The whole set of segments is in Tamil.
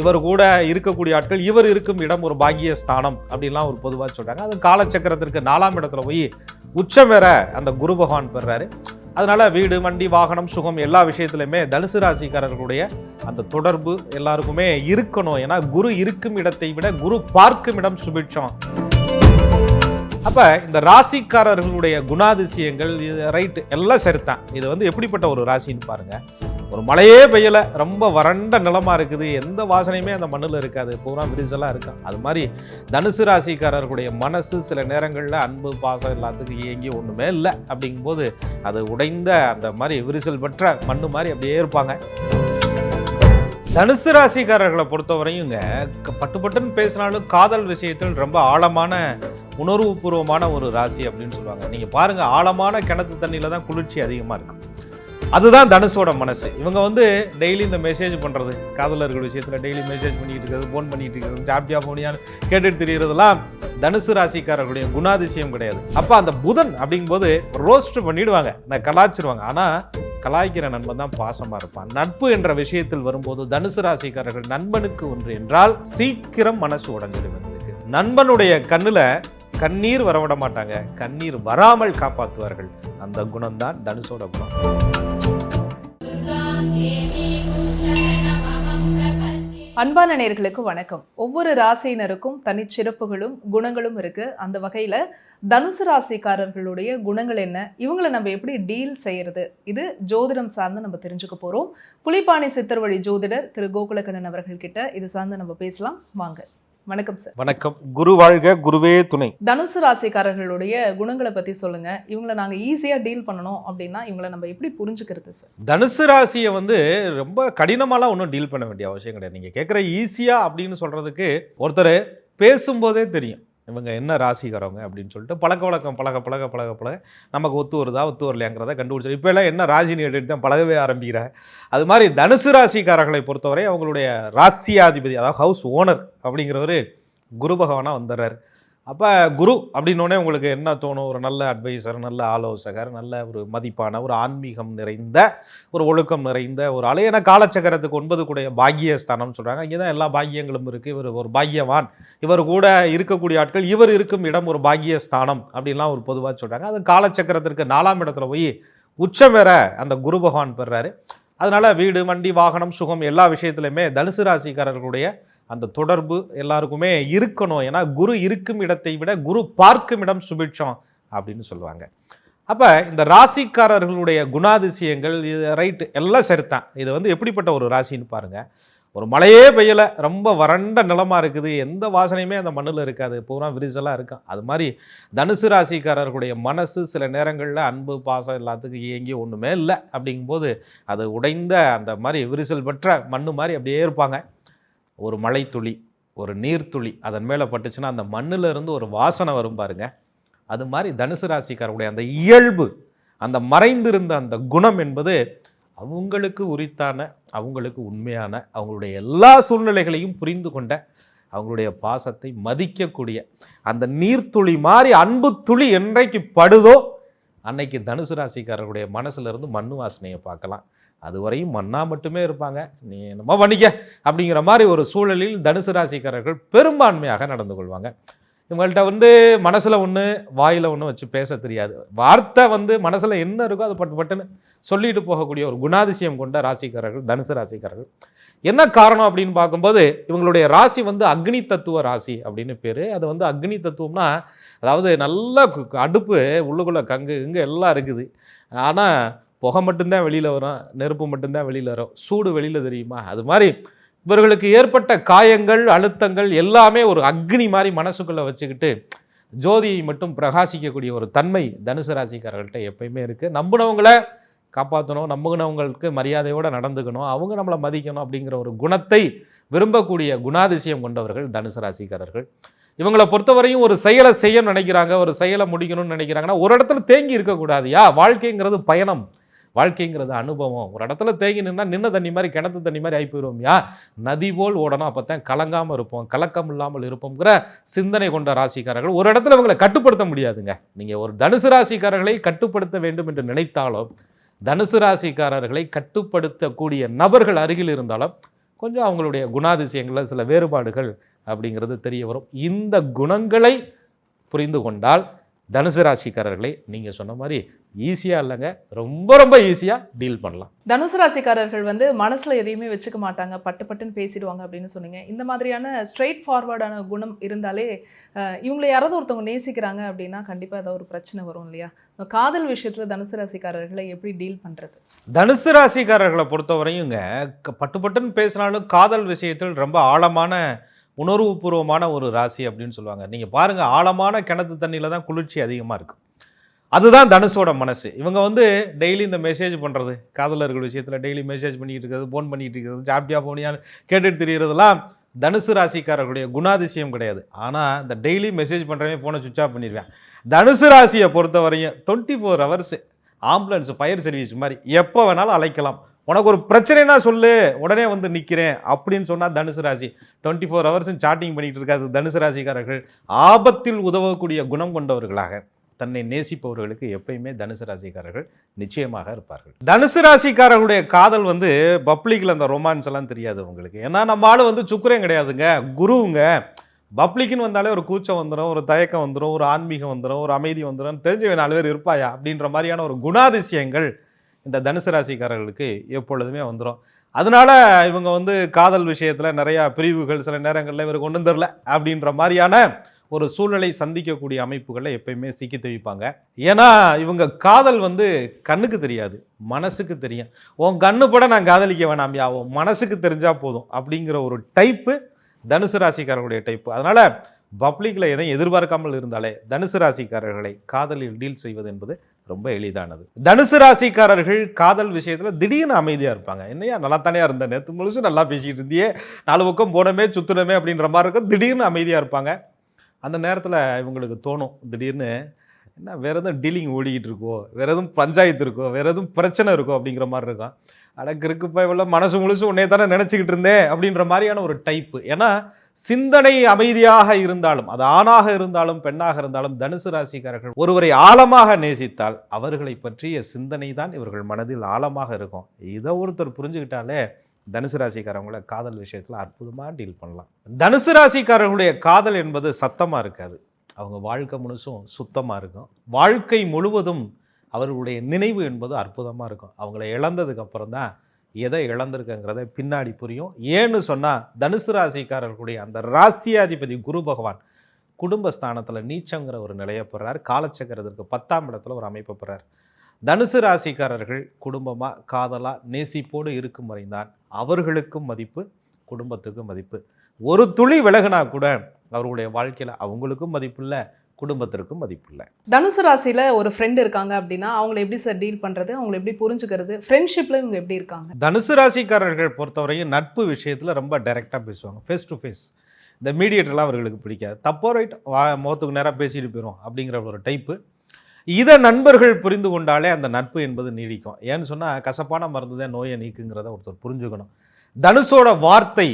இவர் கூட இருக்கக்கூடிய ஆட்கள் இவர் இருக்கும் இடம் ஒரு பாக்கிய ஸ்தானம் அப்படின்லாம் ஒரு பொதுவாக சொல்கிறாங்க அது காலச்சக்கரத்திற்கு நாலாம் இடத்துல போய் உச்சம் வேற அந்த குரு பகவான் பெறாரு. அதனால வீடு வண்டி வாகனம் சுகம் எல்லா விஷயத்துலையுமே தனுசு ராசிக்காரர்களுடைய அந்த தொடர்பு எல்லாருக்குமே இருக்கணும். ஏன்னா குரு இருக்கும் இடத்தை விட குரு பார்க்கும் இடம் சுபிட்சம். அப்போ இந்த ராசிக்காரர்களுடைய குணாதிசயங்கள் இது ரைட்டு எல்லாம் சரித்தான் இது வந்து எப்படிப்பட்ட ஒரு ராசின்னு பாருங்க. ஒரு மழையே பெய்யலை ரொம்ப வறண்ட நிலமாக இருக்குது. எந்த வாசனையுமே அந்த மண்ணில் இருக்காது. பூரா விரிசலாக இருக்கும் அது மாதிரி தனுசு ராசிக்காரர்களுடைய மனசு சில நேரங்களில் அன்பு பாசம் எல்லாத்துக்கும் இயங்கி ஒன்றுமே இல்லை. அப்படிங்கும்போது அது உடைந்த அந்த மாதிரி விரிசல் பெற்ற மண்ணு மாதிரி அப்படியே இருப்பாங்க. தனுசு ராசிக்காரர்களை பொறுத்தவரையுங்க பட்டு பட்டுன்னு பேசினாலும் காதல் விஷயத்தில் ரொம்ப ஆழமான உணர்வுபூர்வமான ஒரு ராசி அப்படின்னு சொல்லுவாங்க. நீங்கள் பாருங்கள் ஆழமான கிணத்து தண்ணியில் தான் குளிர்ச்சி அதிகமாக இருக்கும் அதுதான் தனுஷோட மனசு. இவங்க வந்து டெய்லி இந்த மெசேஜ் பண்ணுறது காதலர்கள் விஷயத்தில் டெய்லி மெசேஜ் பண்ணிட்டு இருக்கிறது ஃபோன் பண்ணிட்டு இருக்கிறது சாப்பிட்டியா போனியான்னு கேட்டுட்டு தெரியறதெல்லாம் தனுசு ராசிக்காரர்களுடைய குணாதிசயம் கிடையாது. அப்போ அந்த புதன் அப்படிங்கும்போது ரோஸ்ட் பண்ணிடுவாங்க நான் கலாச்சிருவாங்க ஆனால் கலாய்க்கிற நண்பன் தான் பாசமாக இருப்பான். நட்பு என்ற விஷயத்தில் வரும்போது தனுசு ராசிக்காரர்கள் நண்பனுக்கு ஒன்று என்றால் சீக்கிரம் மனசு உடஞ்சிடும் நண்பனுடைய கண்ணில் கண்ணீர் வரவிட மாட்டாங்க. கண்ணீர் வராமல் காப்பாற்றுவார்கள். அந்த குணம்தான் தனுஷோட குணம். அன்பான நேர்களுக்கு வணக்கம். ஒவ்வொரு ராசியினருக்கும் தனிச்சிறப்புகளும் குணங்களும் இருக்கு. அந்த வகையில தனுசு ராசிக்காரர்களுடைய குணங்கள் என்ன? இவங்களை நம்ம எப்படி டீல் செய்யறது? இது ஜோதிடம் சார்ந்து நம்ம தெரிஞ்சுக்க போறோம். புலிப்பாணி சித்தர் வழி ஜோதிடர் திரு கோகுலகண்ணன் அவர்கள் கிட்ட இது சார்ந்து நம்ம பேசலாம். வாங்க. வணக்கம் சார் வணக்கம். குரு வாழ்க குருவே துணை. தனுசு ராசிக்காரர்களுடைய குணங்களை பத்தி சொல்லுங்க. இவங்களை நாங்க ஈஸியா டீல் பண்ணணும் அப்படின்னா இவங்களை நம்ம எப்படி புரிஞ்சுக்கிறது சார் தனுசு ராசியை வந்து ரொம்ப கடினமாலாம் ஒன்றும் டீல் பண்ண வேண்டிய அவசியம் கிடையாது. நீங்கள் கேட்குற ஈஸியாக அப்படின்னு சொல்கிறதுக்கு ஒருத்தர் பேசும்போதே தெரியும். இவங்க என்ன ராசிக்காரவங்க அப்படின்னு சொல்லிட்டு பழக்க வழக்கம் பழக பழக பழக பழக நமக்கு ஒத்து வருதா ஒத்து வரலையாங்கிறத கண்டுபிடிச்சி. இப்போ எல்லாம் என்ன ராசினி எடுத்து தான் பழகவே ஆரம்பிக்கிற? அது மாதிரி தனுசு ராசிக்காரர்களை பொறுத்தவரை அவங்களுடைய ராசியாதிபதி அதாவது ஹவுஸ் ஓனர் அப்படிங்கிறவர் குரு பகவானாக வந்துடுறாரு அப்போ குரு அப்படின்னோடனே உங்களுக்கு என்ன தோணும்? ஒரு நல்ல அட்வைசர் நல்ல ஆலோசகர் நல்ல ஒரு மதிப்பான ஒரு ஆன்மீகம் நிறைந்த ஒரு ஒழுக்கம் நிறைந்த ஒரு ஆளு. ஏன்னா காலச்சக்கரத்துக்கு ஒன்பது கூடைய பாக்கியஸ்தானம்னு சொல்கிறாங்க இங்கே தான் எல்லா பாக்கியங்களும் இருக்குது இவர் ஒரு பாக்கியவான். இவர் கூட இருக்கக்கூடிய ஆட்கள் இவர் இருக்கும் இடம் ஒரு பாக்கியஸ்தானம் அப்படின்லாம் ஒரு பொதுவாக சொல்கிறாங்க அது காலச்சக்கரத்திற்கு நாலாம் இடத்துல போய் உச்சம் வேற அந்த குரு பகவான் பெறாரு. அதனால் வீடு வண்டி வாகனம் சுகம் எல்லா விஷயத்துலையுமே தனுசு ராசிக்காரர்களுடைய அந்த தொடர்பு எல்லாருக்குமே இருக்கணும். ஏன்னா குரு இருக்கும் இடத்தை விட குரு பார்க்கும் இடம் சுபிட்சம் அப்படின்னு சொல்லுவாங்க. அப்போ இந்த ராசிக்காரர்களுடைய குணாதிசயங்கள் இது ரைட்டு எல்லாம் சரித்தான் இது வந்து எப்படிப்பட்ட ஒரு ராசின்னு பாருங்க. ஒரு மழையே பெய்யலை ரொம்ப வறண்ட நிலமாக இருக்குது. எந்த வாசனையுமே அந்த மண்ணில் இருக்காது. பூரா விரிசலாக இருக்கும். அது மாதிரி தனுசு ராசிக்காரர்களுடைய மனசு சில நேரங்களில் அன்பு பாசம் எல்லாத்துக்கும் இயங்கி ஒன்றுமே இல்லை. அப்படிங்கும்போது அது உடைந்த அந்த மாதிரி விரிசல் பெற்ற மண்ணு மாதிரி அப்படியே இருப்பாங்க. ஒரு மழைத்துளி ஒரு நீர்த்துளி அதன் மேலே பட்டுச்சுன்னா அந்த மண்ணுல இருந்து ஒரு வாசனை வரும் பாருங்க. அது மாதிரி தனுசு ராசிக்காரருடைய அந்த இயல்பு அந்த மறைந்திருந்த அந்த குணம் என்பது அவங்களுக்கு உரித்தான அவங்களுக்கு உண்மையான அவங்களுடைய எல்லா சூழ்நிலைகளையும் புரிந்து கொண்ட அவங்களுடைய பாசத்தை மதிக்கக்கூடிய அந்த நீர்த்துளி மாதிரி அன்பு துளி என்றைக்கு படுதோ அன்னைக்கு தனுசு ராசிக்காரருடைய மனசுலேருந்து மண்ணு வாசனையை பார்க்கலாம். அதுவரையும் மண்ணா மட்டுமே இருப்பாங்க. நீ என்னமோ பண்ணிக்க அப்படிங்கிற மாதிரி ஒரு சூழலில் தனுசு ராசிக்காரர்கள் பெரும்பான்மையாக நடந்து கொள்வாங்க. இவங்கள்ட்ட வந்து மனசில் ஒன்று வாயில் ஒன்று வச்சு பேச தெரியாது. வார்த்தை வந்து மனசில் என்ன இருக்கோ அது பட்டு பட்டுன்னு சொல்லிட்டு போகக்கூடிய ஒரு குணாதிசயம் கொண்ட ராசிக்காரர்கள் தனுசு ராசிக்காரர்கள். என்ன காரணம் அப்படின்னு பார்க்கும்போது இவங்களுடைய ராசி வந்து அக்னி தத்துவ ராசி அப்படின்னு பேர். அது வந்து அக்னி தத்துவம்னா அதாவது நல்ல அடுப்பு உள்ளுக்குள்ளே கங்கு இங்கே எல்லாம் இருக்குது. ஆனால் புகை மட்டும்தான் வெளியில் வரும் நெருப்பு மட்டும்தான் வெளியில் வரும். சூடு வெளியில் தெரியுமா? அது மாதிரி இவர்களுக்கு ஏற்பட்ட காயங்கள் அழுத்தங்கள் எல்லாமே ஒரு அக்னி மாதிரி மனசுக்குள்ளே வச்சுக்கிட்டு ஜோதியை மட்டும் பிரகாசிக்கக்கூடிய ஒரு தன்மை தனுசு ராசிக்காரர்கள்ட்ட எப்பயுமே இருக்குது நம்பினவங்கள காப்பாற்றணும் நம்புகினவங்களுக்கு மரியாதையோடு நடந்துக்கணும் அவங்க நம்மளை மதிக்கணும் அப்படிங்கிற ஒரு குணத்தை விரும்பக்கூடிய குணாதிசயம் கொண்டவர்கள் தனுசு ராசிக்காரர்கள். இவங்களை பொறுத்தவரையும் ஒரு செயலை செய்யணும்னு நினைக்கிறாங்க ஒரு செயலை முடிக்கணும்னு நினைக்கிறாங்கன்னா ஒரு இடத்துல தேங்கி இருக்கக்கூடாது. யா வாழ்க்கைங்கிறது பயணம். வாழ்க்கைங்கிறது அனுபவம். ஒரு இடத்துல தேங்கி நின்னா நின்ன தண்ணி மாதிரி கிணத்து தண்ணி மாதிரி ஆகி போயிடுவோம் யா? நதி போல் ஓடணும். அப்போ தான் கலங்காமல் இருப்போம். கலக்கம் இல்லாமல் இருப்போம்ங்கிற சிந்தனை கொண்ட ராசிக்காரர்கள் ஒரு இடத்துல இவங்களை கட்டுப்படுத்த முடியாதுங்க. நீங்கள் ஒரு தனுசு ராசிக்காரர்களை கட்டுப்படுத்த வேண்டும் என்று நினைத்தாலும் தனுசு ராசிக்காரர்களை கட்டுப்படுத்தக்கூடிய நபர்கள் அருகில் இருந்தாலும் கொஞ்சம் அவங்களுடைய குணாதிசயங்களில் சில வேறுபாடுகள் அப்படிங்கிறது தெரிய வரும். இந்த குணங்களை புரிந்து கொண்டால் தனுசு ராசிக்காரர்களை நீங்கள் சொன்ன மாதிரி ஈஸியாக இல்லைங்க. ரொம்ப ரொம்ப ஈஸியாக டீல் பண்ணலாம். தனுசு ராசிக்காரர்கள் வந்து மனசுல எதையுமே வச்சுக்க மாட்டாங்க. பட்டு பட்டுன்னு பேசிடுவாங்க அப்படின்னு சொன்னீங்க. இந்த மாதிரியான ஸ்ட்ரெயிட் ஃபார்வர்டான குணம் இருந்தாலே இவங்களை யாராவது ஒருத்தவங்க நேசிக்கிறாங்க அப்படின்னா கண்டிப்பா ஏதாவது ஒரு பிரச்சனை வரும் இல்லையா? காதல் விஷயத்துல தனுசு ராசிக்காரர்களை எப்படி டீல் பண்றது? தனுசு ராசிக்காரர்களை பொறுத்தவரையுங்க பட்டு பட்டுன்னு பேசினாலும் காதல் விஷயத்தில் ரொம்ப ஆழமான உணர்வுபூர்வமான ஒரு ராசி அப்படின்னு சொல்லுவாங்க. நீங்கள் பாருங்கள் ஆழமான கிணத்து தண்ணியில் தான் குளிர்ச்சி அதிகமாக இருக்கும் அதுதான் தனுஷோட மனசு. இவங்க வந்து டெய்லி இந்த மெசேஜ் பண்ணுறது காதலர்கள் விஷயத்தில் டெய்லி மெசேஜ் பண்ணிக்கிட்டு இருக்கிறது ஃபோன் பண்ணிகிட்டு இருக்கிறது சாப்பிட்டியா போனியான்னு கேட்டுட்டு தெரிகிறதுலாம் தனுசு ராசிக்காரர்களுடைய குணாதிசயம் கிடையாது. ஆனால் இந்த டெய்லி மெசேஜ் பண்ணுறவங்க ஃபோனை சுவிச் ஆஃப் பண்ணிடுவேன். தனுசு ராசியை பொறுத்தவரையும் twenty four hours ambulance fire service மாதிரி எப்போ வேணாலும் அழைக்கலாம். உனக்கு ஒரு பிரச்சனைனா சொல்லு உடனே வந்து நிற்கிறேன் அப்படின்னு சொன்னால் தனுசு ராசி. டுவெண்ட்டி ஃபோர் ஹவர்ஸும் சாட்டிங் பண்ணிகிட்டு இருக்காது தனுசு ராசிக்காரர்கள். ஆபத்தில் உதவக்கூடிய குணம் கொண்டவர்களாக தன்னை நேசிப்பவர்களுக்கு எப்பயுமே தனுசு ராசிக்காரர்கள் நிச்சயமாக இருப்பார்கள். தனுசு ராசிக்காரர்களுடைய காதல் வந்து பப்ளிக்கில் அந்த ரொமான்ஸ் எல்லாம் தெரியாது உங்களுக்கு. ஏன்னா நம்ம ஆள் வந்து சுக்கரன் கிடையாதுங்க குருவுங்க. பப்ளிக்னு வந்தாலே ஒரு கூச்சம் வந்துடும் ஒரு தயக்கம் வந்துடும் ஒரு ஆன்மீகம் வந்துடும் ஒரு அமைதி வந்துடும் தெரிஞ்ச நாலு பேர் இருப்பாயா? அப்படின்ற மாதிரியான ஒரு குணாதிசயங்கள் இந்த தனுசு ராசிக்காரர்களுக்கு எப்பொழுதுமே வந்துடும் அதனால இவங்க வந்து காதல் விஷயத்தில் நிறையா பிரிவுகள் சில நேரங்களில் இவர் கொண்டு வந்துடல அப்படின்ற மாதிரியான ஒரு சூழலை சந்திக்கக்கூடிய அமைப்புகளை எப்பயுமே சிக்கி தவிப்பாங்க. ஏன்னா இவங்க காதல் வந்து கண்ணுக்கு தெரியாது மனசுக்கு தெரியும். உன் கண்ணு பட நான் காதலிக்க வேணாம்யா உன் மனசுக்கு தெரிஞ்சால் போதும் அப்படிங்கிற ஒரு டைப்பு தனுசு ராசிக்காரர்களுடைய டைப்பு. அதனால் பப்ளிக்கில் எதையும் எதிர்பார்க்காமல் இருந்தாலே தனுசு ராசிக்காரர்களை காதலில் டீல் செய்வது என்பது ரொம்ப எளிதானது. தனுசு ராசிக்காரர்கள் காதல் விஷயத்தில் திடீர்னு அமைதியாக இருப்பாங்க. என்னையா நல்லா தானே இருந்த? நேற்று முழுசும் நல்லா பேசிகிட்டு இருந்தியே. நாலு பக்கம் போனமே சுத்தணுமே அப்படின்ற மாதிரி இருக்கும். திடீர்னு அமைதியாக இருப்பாங்க. அந்த நேரத்தில் இவங்களுக்கு தோணும் திடீர்னு என்ன வேறு எதுவும் டீலிங் ஓடிக்கிட்டு இருக்கோ வேற எதுவும் பஞ்சாயத்து இருக்கோ வேறு எதுவும் பிரச்சனை இருக்கோ அப்படிங்கிற மாதிரி இருக்கும். அடக்கு இருக்குப்பா இவ்வளோ மனசு முழுசு உன்னை தானே நினச்சிக்கிட்டு இருந்தேன் அப்படின்ற மாதிரியான ஒரு டைப்பு ஏன்னா சிந்தனை அமைதியாக இருந்தாலும் அது ஆணாக இருந்தாலும் பெண்ணாக இருந்தாலும் தனுசு ராசிக்காரர்கள் ஒருவரை ஆழமாக நேசித்தால் அவர்களை பற்றிய சிந்தனை தான் இவர்கள் மனதில் ஆழமாக இருக்கும். இதை ஒருத்தர் புரிஞ்சுக்கிட்டாலே தனுசு ராசிக்காரவங்கள காதல் விஷயத்தில் அற்புதமாக டீல் பண்ணலாம். தனுசு ராசிக்காரர்களுடைய காதல் என்பது சத்தமாக இருக்காது. அவங்க வாழ்க்கை முழுசும் சுத்தமாக இருக்கும். வாழ்க்கை முழுவதும் அவர்களுடைய நினைவு என்பது அற்புதமாக இருக்கும். அவங்கள இழந்ததுக்கு அப்புறம் தான் எதை இழந்திருக்குங்கிறத பின்னாடி புரியும். ஏன்னு சொன்னால் தனுசு ராசிக்காரர்களுடைய அந்த ராசியாதிபதி குரு பகவான் குடும்பஸ்தானத்தில் நீச்சங்கிற ஒரு நிலையை போடுறார் காலச்சக்கரத்திற்கு பத்தாம் இடத்துல ஒரு அமைப்பை போடுறார் தனுசு ராசிக்காரர்கள் குடும்பமாக காதலாக நேசிப்போடு இருக்கும் வரைந்தான் அவர்களுக்கும் மதிப்பு குடும்பத்துக்கும் மதிப்பு. ஒரு துளி விலகினா கூட அவர்களுடைய வாழ்க்கையில் அவங்களுக்கும் மதிப்பு இல்லை. குடும்பத்திற்கும் மதிப்பு இல்லை. தனுசு ராசியில ஒரு ஃப்ரெண்ட் இருக்காங்க அப்படின்னா அவங்களை எப்படி சார் டீல் பண்றது? அவங்களை எப்படி புரிஞ்சுக்கிறது? ஃப்ரெண்ட்ஷிப்ல இவங்க எப்படி இருக்காங்க? தனுசு ராசிக்காரர்கள் பொறுத்தவரையும் நட்பு விஷயத்தில் ரொம்ப டைரெக்டாக பேசுவாங்க. ஃபேஸ் டு ஃபேஸ் இந்த மீடியேட்டர்லாம் அவர்களுக்கு பிடிக்காது. தப்போ ரைட் வா முகத்துக்கு நேராக பேசிட்டு போயிடும் அப்படிங்கிற ஒரு டைப்பு இதை நண்பர்கள் புரிந்து கொண்டாலே அந்த நட்பு என்பது நீடிக்கும். ஏன்னு சொன்னால் கசப்பான மருந்து தான் நோயை நீக்குங்கிறத ஒருத்தர் புரிஞ்சுக்கணும். தனுஷோட வார்த்தை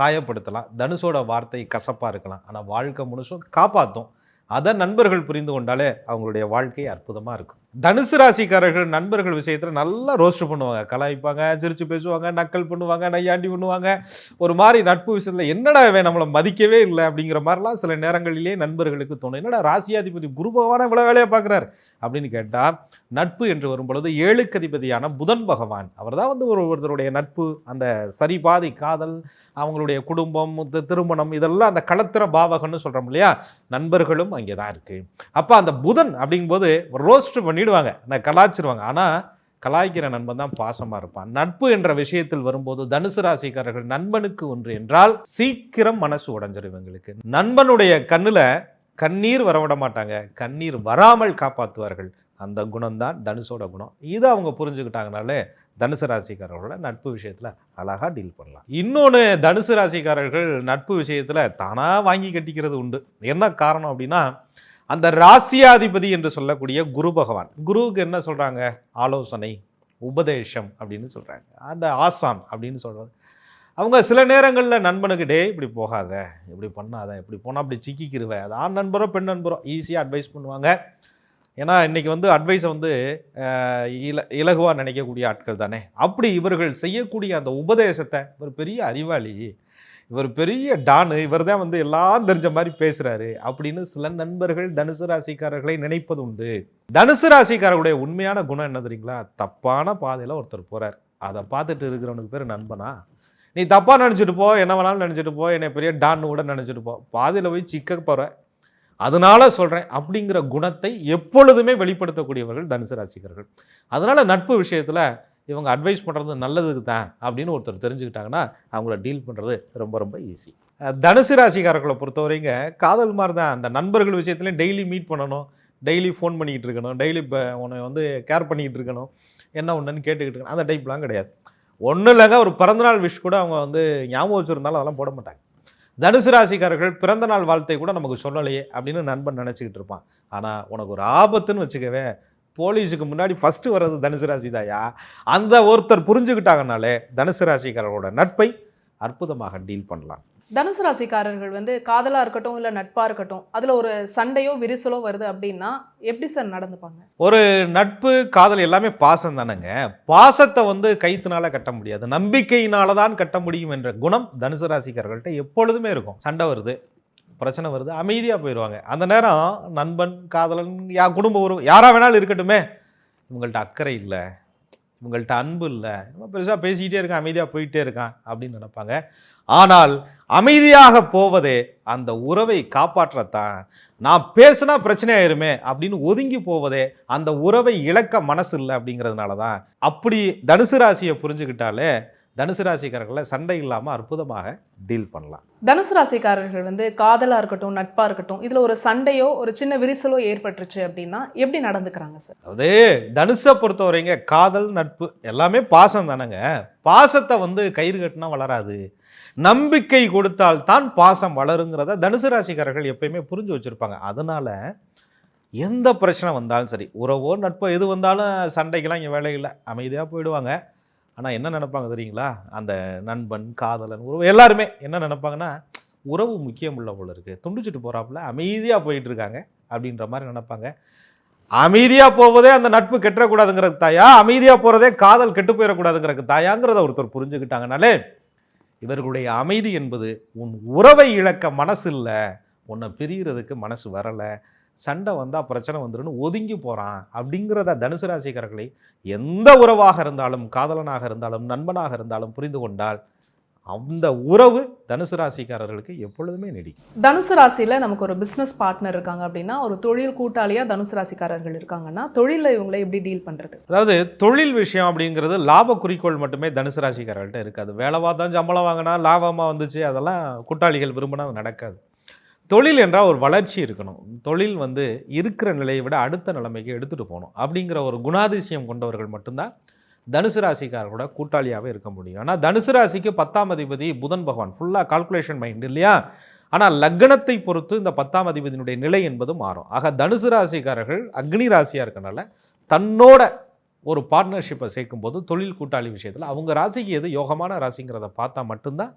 காயப்படுத்தலாம். தனுஷோட வார்த்தை கசப்பாக இருக்கலாம். ஆனால் வாழ்க்கை முழுசும் காப்பாற்றும் அதை நண்பர்கள் புரிந்து கொண்டாலே அவங்களுடைய வாழ்க்கை அற்புதமாக இருக்கும். தனுசு ராசிக்காரர்கள் நண்பர்கள் விஷயத்தில் நல்லா ரோஸ்ட் பண்ணுவாங்க. கலாய்ப்பாங்க சிரித்து பேசுவாங்க நக்கல் பண்ணுவாங்க நையாண்டி பண்ணுவாங்க. ஒரு மாதிரி நட்பு விஷயத்தில் என்னடா இவன் நம்மளை மதிக்கவே இல்லை அப்படிங்கிற மாதிரிலாம் சில நேரங்களிலே நண்பர்களுக்கு தோணும். என்னடா ராசியாதிபதி குரு பகவான் இவ்வளோ வேலையை பார்க்குறாரு அப்படின்னு கேட்டால் நட்பு என்று வரும்பொழுது ஏழுக்கு அதிபதியான புதன் பகவான். அவர் தான் வந்து ஒரு ஒருத்தருடைய நட்பு அந்த சரிபாதி காதல் அவங்களுடைய குடும்பம் திருமணம் இதெல்லாம் அந்த களத்திர பாவகன்னு சொல்கிறோம் இல்லையா? நண்பர்களும் அங்கே தான் இருக்குது அப்போ அந்த புதன் அப்படிங்கும்போது ரோஸ்ட் பண்ணிடுவாங்க நான் கலாச்சிருவாங்க ஆனால் கலாய்க்கிற நண்பன் தான் பாசமாக இருப்பான். நட்பு என்ற விஷயத்தில் வரும்போது தனுசு ராசிக்காரர்கள் நண்பனுக்கு ஒன்று என்றால் சீக்கிரம் மனசு உடஞ்சிடும் இவங்களுக்கு. நண்பனுடைய கண்ணில் கண்ணீர் வரவிட மாட்டாங்க. கண்ணீர் வராமல் காப்பாற்றுவார்கள் அந்த குணம்தான் தனுஷோட குணம். இதை அவங்க புரிஞ்சுக்கிட்டாங்கனாலே தனுசு ராசிக்காரர்களோட நட்பு விஷயத்தில் அழகாக டீல் பண்ணலாம். இன்னொன்று தனுசு ராசிக்காரர்கள் நட்பு விஷயத்தில் தானாக வாங்கி கட்டிக்கிறது உண்டு. என்ன காரணம் அப்படின்னா அந்த ராசியாதிபதி என்று சொல்லக்கூடிய குரு பகவான். குருவுக்கு என்ன சொல்கிறாங்க ஆலோசனை உபதேசம் அப்படின்னு சொல்கிறாங்க அந்த ஆசான் அப்படின்னு சொல்கிறாங்க அவங்க சில நேரங்களில் நண்பனுக்கு டே இப்படி போகாத இப்படி பண்ணாத இப்படி போனால் அப்படி சிக்கிக்கிருவ. அது ஆண் நண்பரோ பெண் நண்பரோ ஈஸியாக அட்வைஸ் பண்ணுவாங்க. ஏன்னா இன்றைக்கி வந்து அட்வைஸை வந்து இல இலகுவாக நினைக்கக்கூடிய ஆட்கள் தானே. அப்படி இவர்கள் செய்யக்கூடிய அந்த உபதேசத்தை ஒரு பெரிய அறிவாளி இவர் பெரிய டானு இவர் தான் வந்து எல்லாம் தெரிஞ்ச மாதிரி பேசுகிறாரு அப்படின்னு சில நண்பர்கள் தனுசு ராசிக்காரர்களை நினைப்பது உண்டு. தனுசு ராசிக்காரர்களுடைய உண்மையான குணம் என்ன தெரியுங்களா? தப்பான பாதையில் ஒருத்தர் போகிறார் அதை பார்த்துட்டு இருக்கிறவனுக்கு பேர் நண்பனா? நீ தப்பாக நினச்சிட்டு போ என்ன வேணாலும் நினச்சிட்டு போ என்னை பெரிய டான்னு கூட நினச்சிட்டு போ. பாதையில் போய் சிக்க போகிற அதனால சொல்கிறேன் அப்படிங்கிற குணத்தை எப்பொழுதுமே வெளிப்படுத்தக்கூடியவர்கள் தனுசு ராசிக்காரர்கள். அதனால் நட்பு விஷயத்தில் இவங்க அட்வைஸ் பண்ணுறது நல்லதுக்கு தான் அப்படின்னு ஒருத்தர் தெரிஞ்சுக்கிட்டாங்கன்னா அவங்கள டீல் பண்ணுறது ரொம்ப ரொம்ப ஈஸி தனுசு ராசிக்காரர்களை பொறுத்தவரைங்க காதல் மாதிரி தான் அந்த நண்பர்கள் விஷயத்துலையும் டெய்லி மீட் பண்ணணும் டெய்லி ஃபோன் பண்ணிக்கிட்டு இருக்கணும் டெய்லி இப்போ உன்னை வந்து கேர் பண்ணிக்கிட்டு இருக்கணும் என்ன ஒன்றுன்னு கேட்டுக்கிட்டு இருக்கணும் அந்த டைப்லாம் கிடையாது. ஒன்றும் இல்லைங்க ஒரு பிறந்தநாள் விஷ் கூட அவங்க வந்து ஞாபகம் வச்சுருந்தாலும் அதெல்லாம் போட மாட்டாங்க. தனுசு ராசிக்காரர்கள் பிறந்தநாள் வாழ்த்தை கூட நமக்கு சொல்லலையே அப்படின்னு நண்பன் நினச்சிக்கிட்டு இருப்பான். ஆனால் உனக்கு ஒரு ஆபத்துன்னு வச்சுக்கவே போலீஸுக்கு முன்னாடி ஃபஸ்ட்டு வர்றது தனுசு ராசி தாயா அந்த ஒருத்தர் புரிஞ்சுக்கிட்டாங்கனாலே தனுசு ராசிக்காரர்களோட நட்பை அற்புதமாக டீல் பண்ணலாம். தனுசு ராசிக்காரர்கள் வந்து காதலா இருக்கட்டும் இல்ல நட்பா இருக்கட்டும் அதுல ஒரு சண்டையோ விரிசலோ வருது அப்படின்னா எப்படி சார் நடந்துப்பாங்க? ஒரு நட்பு காதல் எல்லாமே பாசம் தானேங்க. பாசத்தை வந்து கைத்தினால கட்ட முடியாது. நம்பிக்கையினால தான் கட்ட முடியும் என்ற குணம் தனுசு ராசிக்காரர்கள்ட்ட எப்பொழுதுமே இருக்கும். சண்டை வருது. பிரச்சனை வருது அமைதியாக போயிடுவாங்க அந்த நேரம் நண்பன் காதலன் யா குடும்ப உறவு யாராக வேணாலும் இருக்கட்டுமே. இவங்கள்ட்ட அக்கறை இல்லை. இவங்கள்ட்ட அன்பு இல்லை. இவன் பெருசாக பேசிக்கிட்டே இருக்கான் அமைதியாக போயிட்டே இருக்கான் அப்படின்னு நினைப்பாங்க. ஆனால் அமைதியாக போவதே அந்த உறவை காப்பாற்றத்தான். நான் பேசுனா பிரச்சனை ஆயிருமே அப்படின்னு ஒதுங்கி போவதே அந்த உறவை இழக்க மனசு இல்லை அப்படிங்கிறதுனால தான் அப்படி தனுசு ராசியை புரிஞ்சுக்கிட்டாலே தனுசு ராசிக்காரர்களை சண்டை இல்லாமல் அற்புதமாக டீல் பண்ணலாம். தனுசு ராசிக்காரர்கள் வந்து காதலா இருக்கட்டும் நட்பா இருக்கட்டும் இதுல ஒரு சண்டையோ ஒரு சின்ன விரிசலோ ஏற்பட்டுருச்சு அப்படின்னா எப்படி நடந்துக்கிறாங்க சார்? அதாவது தனுஷை பொறுத்தவரைங்க காதல் நட்பு எல்லாமே பாசம் தானேங்க. பாசத்தை வந்து கயிறு கட்டினா வளராது. நம்பிக்கை கொடுத்தால் தான் பாசம் வளருங்கிறத தனுசு ராசிக்காரர்கள் எப்பயுமே புரிஞ்சு வச்சுருப்பாங்க. அதனால எந்த பிரச்சனை வந்தாலும் சரி உறவோ நட்போ எது வந்தாலும் சண்டைக்கெல்லாம் இங்கே வேலை இல்லை. அமைதியாக போயிடுவாங்க. ஆனால் என்ன நினைப்பாங்க தெரியுங்களா? அந்த நண்பன் காதலன் உறவு எல்லாருமே என்ன நினைப்பாங்கன்னா உறவு முக்கியம் உள்ள போல இருக்குது துண்டிச்சுட்டு போகிறாப்புல அமைதியாக போயிட்டு இருக்காங்க அப்படின்ற மாதிரி நினைப்பாங்க. அமைதியாக போவதே அந்த நட்பு கெட்டக்கூடாதுங்கிறது தாயா? அமைதியாக போகிறதே காதல் கெட்டு போயிடக்கூடாதுங்கிறது தாயாங்கிறத ஒருத்தர் புரிஞ்சுக்கிட்டாங்கனாலே இவர்களுடைய அமைதி என்பது உன் உறவை இழக்க மனசு இல்லை உன்னை பிரிகிறதுக்கு மனசு வரலை. சண்டை வந்தால் பிரச்சனை வந்துருன்னு ஒதுங்கி போகிறான் அப்படிங்கிறத தனுசு ராசிக்காரர்களை எந்த உறவாக இருந்தாலும் காதலனாக இருந்தாலும் நண்பனாக இருந்தாலும் புரிந்து கொண்டால் அந்த உறவு தனுசு ராசிக்காரர்களுக்கு எப்பொழுதுமே நீடிக்கும். தனுசு ராசியில நமக்கு ஒரு பிசினஸ் பார்ட்னர் இருக்காங்க அப்படின்னா ஒரு தொழில் கூட்டாளியா தனுசு ராசிக்காரர்கள் இருக்காங்கன்னா தொழில இவங்களை எப்படி டீல் பண்றது? அதாவது தொழில் விஷயம் அப்படிங்கிறது லாப குறிக்கோள் மட்டுமே தனுசு ராசிக்காரர்கள்ட்ட இருக்காது. வேலை பார்த்தா சம்பளம் வாங்கினா லாபமாக வந்துச்சு அதெல்லாம் கூட்டாளிகள் விரும்பினா நடக்காது. தொழில் என்றால் ஒரு வளர்ச்சி இருக்கணும். தொழில் வந்து இருக்கிற நிலையை விட அடுத்த நிலைமைக்கு எடுத்துகிட்டு போகணும். அப்படிங்கிற ஒரு குணாதிசயம் கொண்டவர்கள் மட்டும்தான் தனுசு ராசிக்காரர்களோட கூட்டாளியாகவே இருக்க முடியும். ஆனால் தனுசு ராசிக்கு பத்தாம் அதிபதி புதன் பகவான். ஃபுல்லாக கால்குலேஷன் மைண்ட் இல்லையா? ஆனால் லக்னத்தை பொறுத்து இந்த பத்தாம் அதிபதியினுடைய நிலை என்பது மாறும். ஆக தனுசு ராசிக்காரர்கள் அக்னி ராசியாக இருக்கனால தன்னோட ஒரு பார்ட்னர்ஷிப்பை சேர்க்கும்போது தொழில் கூட்டாளி விஷயத்தில் அவங்க ராசிக்கு எது யோகமான ராசிங்கிறத பார்த்தா மட்டும்தான்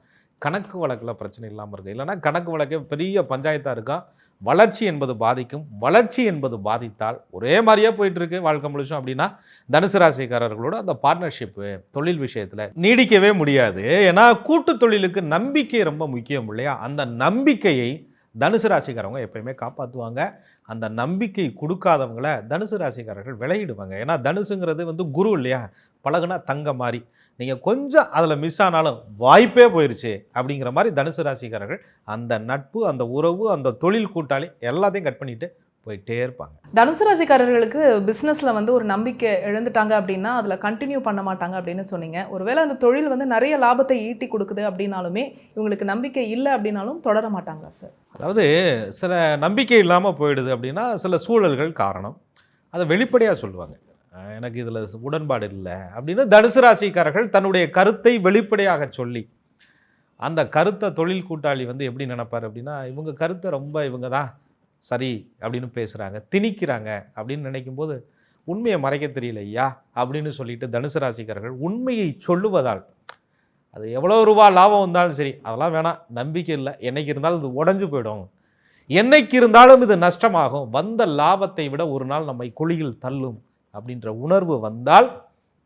கணக்கு வழக்கில் பிரச்சனை இல்லாமல் இருக்குது இல்லைன்னா கணக்கு வழக்கே பெரிய பஞ்சாயத்தாக இருக்கா? வளர்ச்சி என்பது பாதிக்கும். வளர்ச்சி என்பது பாதித்தால் ஒரே மாதிரியே போயிட்டுருக்கு வாழ்க்கை முழுசும் அப்படின்னா தனுசு ராசிக்காரர்களோட அந்த பார்ட்னர்ஷிப்பு தொழில் விஷயத்தில் நீடிக்கவே முடியாது. ஏன்னா கூட்டு தொழிலுக்கு நம்பிக்கை ரொம்ப முக்கியம் இல்லையா? அந்த நம்பிக்கையை தனுசு ராசிக்காரவங்க எப்பயுமே காப்பாற்றுவாங்க அந்த நம்பிக்கை கொடுக்காதவங்கள தனுசு ராசிக்காரர்கள் விலகிடுவாங்க. ஏன்னா தனுசுங்கிறது வந்து குரு இல்லையா? பழகுனா தங்க மாதிரி நீங்கள் கொஞ்சம் அதில் மிஸ் ஆனாலும் வாய்ப்பே போயிருச்சு அப்படிங்கிற மாதிரி தனுசு ராசிக்காரர்கள் அந்த நட்பு அந்த உறவு அந்த தொழில் கூட்டாளி எல்லாத்தையும் கட் பண்ணிட்டு போயிட்டே இருப்பாங்க. தனுசு ராசிக்காரர்களுக்கு பிசினஸ்ல வந்து ஒரு நம்பிக்கை இழந்துட்டாங்க அப்படின்னா அதுல கண்டினியூ பண்ண மாட்டாங்க அப்படின்னு சொன்னீங்க. ஒருவேளை அந்த தொழில் வந்து நிறைய லாபத்தை ஈட்டி கொடுக்குது அப்படின்னாலுமே இவங்களுக்கு நம்பிக்கை இல்லை அப்படின்னாலும் தொடர மாட்டாங்களா சார் அதாவது சில நம்பிக்கை இல்லாமல் போயிடுது அப்படின்னா சில சூழல்கள் காரணம். அதை வெளிப்படையாக சொல்லுவாங்க. எனக்கு இதில் உடன்பாடு இல்லை அப்படின்னு தனுசு ராசிக்காரர்கள் தன்னுடைய கருத்தை வெளிப்படையாக சொல்லி அந்த கருத்தை தொழில் கூட்டாளி வந்து எப்படி நினைப்பார் அப்படின்னா இவங்க கருத்தை ரொம்ப இவங்க தான் சரி அப்படின்னு பேசுகிறாங்க திணிக்கிறாங்க அப்படின்னு நினைக்கும்போது உண்மையை மறைக்க தெரியல ஐயா அப்படின்னு சொல்லிட்டு தனுசு ராசிக்காரர்கள் உண்மையை சொல்லுவதால் அது எவ்வளோ ரூபா லாபம் வந்தாலும் சரி அதெல்லாம் வேணாம் நம்பிக்கை இல்லை என்னைக்கு இருந்தாலும் இது உடஞ்சு போயிடும் என்னைக்கு இருந்தாலும் இது நஷ்டமாகும் வந்த லாபத்தை விட ஒரு நாள் நம்மை குழியில் தள்ளும் அப்படின்ற உணர்வு வந்தால்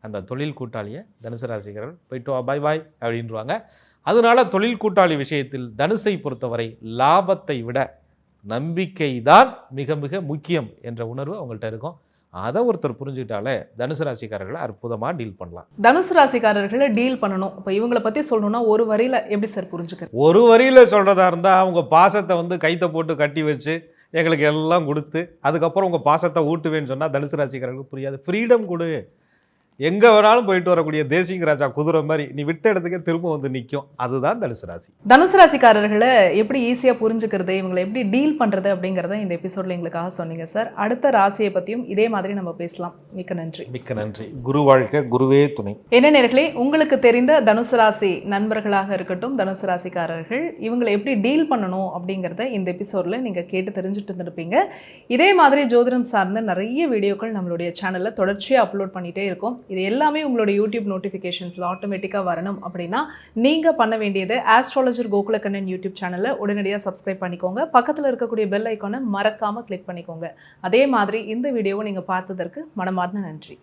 அந்த தொழில் கூட்டாளியை தனுசு ராசிக்காரர்கள் போயிட்டு வா பாய் பாய் அப்படின்றாங்க அதனால தொழில் கூட்டாளி விஷயத்தில் தனுசை பொறுத்தவரை லாபத்தை விட நம்பிக்கை தான் மிக மிக முக்கியம் என்ற உணர்வு அவங்கள்ட்ட இருக்கும். அதை ஒருத்தர் புரிஞ்சுக்கிட்டாலே தனுசு ராசிக்காரர்களை அற்புதமாக டீல் பண்ணலாம். தனுசு ராசிக்காரர்களை டீல் பண்ணணும். இப்போ இவங்கள பத்தி சொல்லணும்னா ஒரு வரியில எப்படி சார் புரிஞ்சுக்கிறது? ஒரு வரியில் சொல்கிறதா இருந்தால் அவங்க பாசத்தை வந்து கைத்தை போட்டு கட்டி வச்சு எங்களுக்கு எல்லாம் கொடுத்து அதுக்கப்புறம் உங்கள் பாசத்தை ஊட்டுவேன்னு சொன்னால் தனுசு ராசிக்காரர்களுக்கு புரியாது. ஃப்ரீடம் கொடு. எங்கே வேணாலும் போயிட்டு வரக்கூடிய தேசிங்க ராஜா குதிரை மாதிரி நீ விட்ட இடத்துக்கே திரும்ப வந்து நிற்கும் அதுதான் தனுசு ராசி. தனுசு ராசிக்காரர்களை எப்படி ஈஸியா புரிஞ்சுக்கிறது இவங்களை எப்படி டீல் பண்றது அப்படிங்கறத இந்த எபிசோட்ல எங்களுக்காக சொன்னீங்க சார் அடுத்த ராசியை பத்தியும் இதே மாதிரி நம்ம பேசலாம். மிக்க நன்றி. மிக்க நன்றி. குரு வாழ்க்கை குருவே துணை. என்ன நேர்களே உங்களுக்கு தெரிந்த தனுசு ராசி நண்பர்களாக இருக்கட்டும் தனுசு ராசிக்காரர்கள் இவங்களை எப்படி டீல் பண்ணணும் அப்படிங்கிறத இந்த எபிசோடில் நீங்கள் கேட்டு தெரிஞ்சுட்டு இருந்திருப்பீங்க. இதே மாதிரி ஜோதிடம் சார்ந்த நிறைய வீடியோக்கள் நம்மளுடைய சேனலில் தொடர்ச்சியாக அப்லோட் பண்ணிகிட்டே இருக்கோம். இது எல்லாமே உங்களோட யூடியூப் நோட்டிஃபிகேஷன்ஸில் ஆட்டோமேட்டிக்காக வரணும் அப்படின்னா நீங்கள் பண்ண வேண்டியது ஆஸ்ட்ராலஜர் கோகுலக்கண்ணன் யூடியூப் சேனலை உடனடியாக சப்ஸ்கிரைப் பண்ணிக்கோங்க. பக்கத்தில் இருக்கக்கூடிய பெல் ஐக்கானை மறக்காமல் கிளிக் பண்ணிக்கோங்க. அதே மாதிரி இந்த வீடியோவை நீங்கள் பார்த்ததற்கு மனமார்ந்த நன்றி.